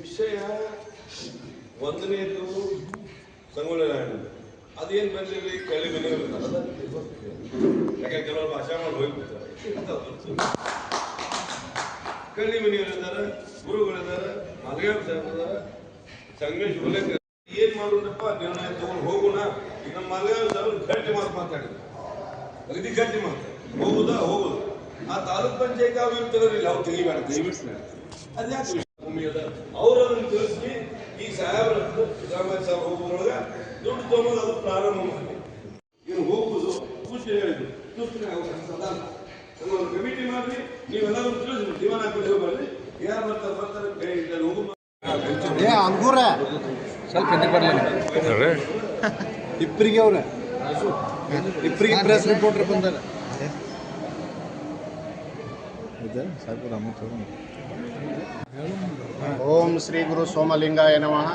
ವಿಷಯ ಒಂದನೇದು ಸಂಗೊಳ್ಳಿ ಅದೇನು ಬಂದಿರಲಿ ಕಳಿ ಮನೆಗಳು ಯಾಕೆ ಕೆಲವರು ಭಾಷೆ ಮಾಡಿ ಹೋಗ್ಬಿಡ್ತಾರೆ. ಕಳ್ಳಿ ಮನೆಯವರಿದ್ದಾರೆ ಗುರುಗಳಿದ್ದಾರೆ ಮಲಗಾವ್ ಸಾಹೇಬ್ ಇದ್ದಾರೆ ಸಂಗಮೇಶ್ ಉಲ್ಲೇಖ ಏನ್ ಮಾಡೋಣಪ್ಪ ನಿರ್ಣಯ ತಗೊಂಡು ಹೋಗೋಣ. ಈಗ ನಮ್ಮ ಮಲಗಾವ್ ಸಾಹೇಬ್ ಗಟ್ಟಿ ಮಾತು ಮಾತಾಡಿದ್ರು. ಅಗದಿ ಗಟ್ಟಿ ಮಾತು ಹೋಗುದಾ? ಹೋಗುದು. ಆ ತಾಲೂಕ್ ಪಂಚಾಯತ್ ಅವು ಇರ್ತಾರಲ್ಲ ಅವ್ರು ತೆಗಿಬೇಡ ದಯವಿಟ್ಟು ಅದ್ಯಾಕೆ ಭೂಮಿ ಅದ ಅವ್ರು ಅದನ್ನ ತಿಳಿಸಿ ಈ ಸಾಹೇಬ್ರ ಸಿದ್ದರಾಮಯ್ಯ ಸಾಹೇಬ್ ಹೋಗೋದ್ರೊಳಗ ದುಡ್ಡು ತಗೊಂಡು ಅದು ಪ್ರಾರಂಭ ಮಾಡಿ ಇನ್ನು ಹೋಗುವುದು ಪೂಜೆ ಹೇಳಿದ್ರು ಸೂಚನೆ ನಮ್ಮ ಒಂದು ಕಮಿಟಿ ಮಾಡ್ರಿ ನೀವೆಲ್ಲರೂ ತಿಳಿಸ್ರಿ ಜೀವನ ಯಾರು ಬರ್ತಾರೆ ಬರ್ತಾರೆ ಹೋಗು ಅಂಗೂರ ಸ್ವಲ್ಪ ಹಿಂದೆ ಬರಲಿಲ್ಲ ಇಬ್ಬರಿಗೆ ಅವ್ರ ಇಬ್ಬರಿಗೆ ಪ್ರೆಸ್ ರಿಪೋರ್ಟರ್ ಬಂದಾರ ಓಂ ಶ್ರೀ ಗುರು ಸೋಮಲಿಂಗಾಯ ನಮಃ.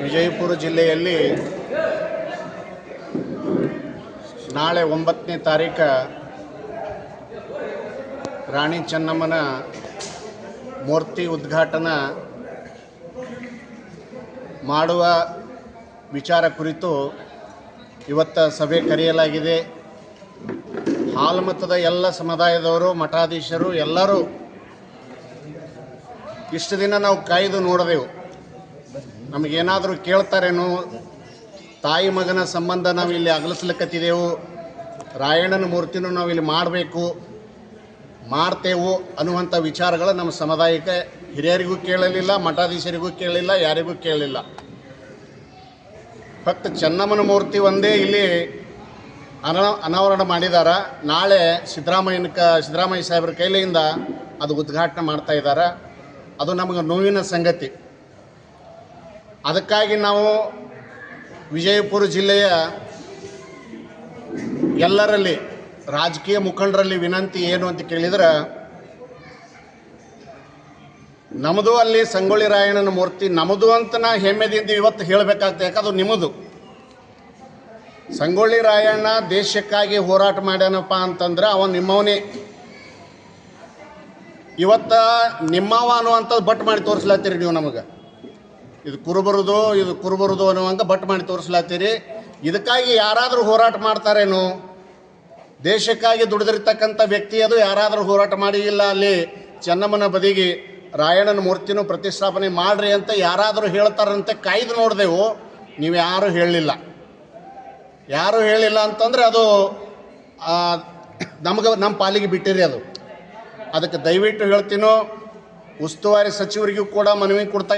ವಿಜಯಪುರ ಜಿಲ್ಲೆಯಲ್ಲಿ ನಾಳೆ ಒಂಬತ್ತನೇ ತಾರೀಕ ರಾಣಿ ಚೆನ್ನಮ್ಮನ ಮೂರ್ತಿ ಉದ್ಘಾಟನಾ ಮಾಡುವ ವಿಚಾರ ಕುರಿತು ಇವತ್ತ ಸಭೆ ಕರೆಯಲಾಗಿದೆ. ಹಾಲ್ಮತದ ಎಲ್ಲ ಸಮುದಾಯದವರು, ಮಠಾಧೀಶರು, ಎಲ್ಲರೂ ಇಷ್ಟು ದಿನ ನಾವು ಕಾಯ್ದು ನೋಡಿದೆವು. ನಮಗೇನಾದರೂ ಕೇಳ್ತಾರೇನೋ, ತಾಯಿ ಮಗನ ಸಂಬಂಧ ನಾವು ಇಲ್ಲಿ ಅಗಲಿಸ್ಲಿಕ್ಕತ್ತಿದೆವು, ರಾಯಣ್ಣನ ಮೂರ್ತಿನೂ ನಾವು ಇಲ್ಲಿ ಮಾಡಬೇಕು, ಮಾಡ್ತೇವು ಅನ್ನುವಂಥ ವಿಚಾರಗಳು ನಮ್ಮ ಸಮುದಾಯಕ್ಕೆ ಹಿರಿಯರಿಗೂ ಕೇಳಲಿಲ್ಲ, ಮಠಾಧೀಶರಿಗೂ ಕೇಳಲಿಲ್ಲ, ಯಾರಿಗೂ ಕೇಳಲಿಲ್ಲ. ಫಕ್ತ ಚೆನ್ನಮ್ಮನ ಮೂರ್ತಿ ಒಂದೇ ಇಲ್ಲಿ ಅನ, ಅನಾವರಣ ಮಾಡಿದಾರ. ನಾಳೆ ಸಿದ್ದರಾಮಯ್ಯನ ಕ ಸಿದ್ದರಾಮಯ್ಯ ಸಾಹೇಬ್ರ ಕೈಲಿಯಿಂದ ಅದು ಉದ್ಘಾಟನೆ ಮಾಡ್ತಾ ಇದ್ದಾರೆ ಅದು ನಮಗೆ ನೋವಿನ ಸಂಗತಿ. ಅದಕ್ಕಾಗಿ ನಾವು ವಿಜಯಪುರ ಜಿಲ್ಲೆಯ ಎಲ್ಲರಲ್ಲಿ, ರಾಜಕೀಯ ಮುಖಂಡರಲ್ಲಿ ವಿನಂತಿ ಏನು ಅಂತ ಕೇಳಿದ್ರೆ ನಮ್ಮದು ಅಲ್ಲಿ ಸಂಗೊಳ್ಳಿ ರಾಯಣ್ಣನ ಮೂರ್ತಿ ನಮ್ಮದು ಅಂತ ನಾ ಹೆಮ್ಮೆದಿಂದ ಇವತ್ತು ಹೇಳಬೇಕಾಗ್ತದೆ ಯಾಕಂದ್ರೆ ನಿಮ್ಮದು. ಸಂಗೊಳ್ಳಿ ರಾಯಣ್ಣ ದೇಶಕ್ಕಾಗಿ ಹೋರಾಟ ಮಾಡ್ಯಾನಪ್ಪ ಅಂತಂದ್ರೆ ಅವ ನಿಮ್ಮವನೇ. ಇವತ್ತ ನಿಮ್ಮವ ಅನ್ನುವಂಥದ್ದು ಬಟ್ ಮಾಡಿ ತೋರಿಸ್ಲಾತ್ತೀರಿ ನೀವು ನಮಗೆ. ಇದು ಕುರುಬರುದು ಇದು ಕುರುಬರುದು ಅನ್ನುವಂಗೆ ಬಟ್ ಮಾಡಿ ತೋರಿಸ್ಲಾತ್ತೀರಿ. ಇದಕ್ಕಾಗಿ ಯಾರಾದರೂ ಹೋರಾಟ ಮಾಡ್ತಾರೇನು, ದೇಶಕ್ಕಾಗಿ ದುಡಿದಿರ್ತಕ್ಕಂಥ ವ್ಯಕ್ತಿ ಅದು ಯಾರಾದರೂ ಹೋರಾಟ ಮಾಡಿ ಇಲ್ಲ ಅಲ್ಲಿ ಚೆನ್ನಮ್ಮನ ಬದಿಗೆ ರಾಯಣ್ಣನ ಮೂರ್ತಿನೂ ಪ್ರತಿಷ್ಠಾಪನೆ ಮಾಡ್ರಿ ಅಂತ ಯಾರಾದರೂ ಹೇಳ್ತಾರಂತೆ, ಕಾಯ್ದು ನೋಡಿದೆವು. ನೀವು ಯಾರೂ ಹೇಳಲಿಲ್ಲ. ಯಾರು ಹೇಳಿಲ್ಲ ಅಂತಂದ್ರೆ ಅದು ನಮಗೆ ನಮ್ಮ ಪಾಲಿಗೆ ಬಿಟ್ಟಿರಿ ಅದು. ಅದಕ್ಕೆ ದಯವಿಟ್ಟು ಹೇಳ್ತೀನೋ ಉಸ್ತುವಾರಿ ಸಚಿವರಿಗೂ ಕೂಡ ಮನವಿ ಕೊಡ್ತಾ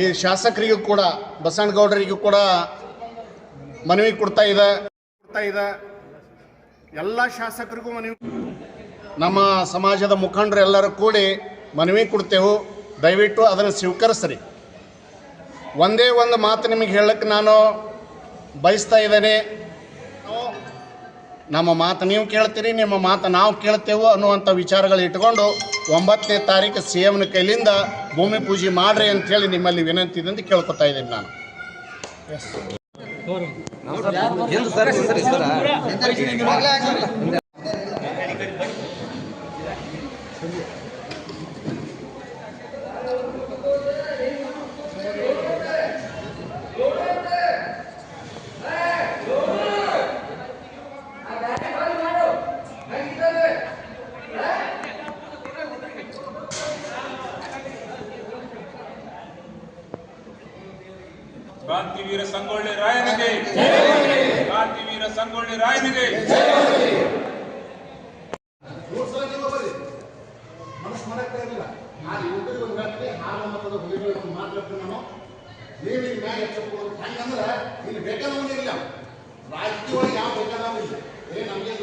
ಈ ಶಾಸಕರಿಗೂ ಕೂಡ ಬಸವನಗೌಡರಿಗೂ ಕೂಡ ಮನವಿ ಕೊಡ್ತಾ ಇದೆ. ಕೊಡ್ತಾ ಇದೆ. ಎಲ್ಲ ಶಾಸಕರಿಗೂ ಮನವಿ ನಮ್ಮ ಸಮಾಜದ ಮುಖಂಡರು ಎಲ್ಲರೂ ಕೂಡಿ ಮನವಿ ಕೊಡ್ತೇವೆ. ದಯವಿಟ್ಟು ಅದನ್ನು ಸ್ವೀಕರಿಸ್ರಿ. ಒಂದೇ ಒಂದು ಮಾತು ನಿಮಗೆ ಹೇಳಕ್ಕೆ ನಾನು ಬಯಸ್ತಾ ಇದ್ದೇನೆ. ನಮ್ಮ ಮಾತು ನೀವು ಕೇಳ್ತೀರಿ ನಿಮ್ಮ ಮಾತು ನಾವು ಕೇಳ್ತೇವೆ ಅನ್ನುವಂಥ ವಿಚಾರಗಳು ಇಟ್ಕೊಂಡು ಒಂಬತ್ತನೇ ತಾರೀಕು ಸಿ ಎಮ್ನ ಕೈಲಿಂದ ಭೂಮಿ ಪೂಜೆ ಮಾಡ್ರಿ ಅಂತೇಳಿ ನಿಮ್ಮಲ್ಲಿ ವಿನಂತಿ ಇದೆ ಅಂತ ಕೇಳ್ಕೊತಾ ಇದ್ದೀನಿ ನಾನು. ಕ್ರಾಂತಿವೀರ ಸಂಗೊಳ್ಳಿ ರಾಯನಿಗೆ ಕ್ರಾಂತಿವೀರ ಸಂಗೊಳ್ಳಿ ರಾಯನಿಗೆ ಮನಸ್ಸು ಮಾಡಕ್ಕೆ ಇರಲಿಲ್ಲ ಆ ಯುವಕರಿಗೆ ಒಂದು ರಾತ್ರಿ ಹಾಲು ಮತದ ಹುಲಿಗಳಿಗೆ ಮಾತಾಡ್ತೀನಿ ನಾನು ನೀವು ಈಗ ಮ್ಯಾಗ ಎಚ್ಚರಿಕೋದು ಹಂಗಂದ್ರೆ ಇಲ್ಲಿ ಬೇಕಾದವನೇ ಯಾವ ಬೇಕಾದ ಇಲ್ಲ ಏ ನಮಗೆ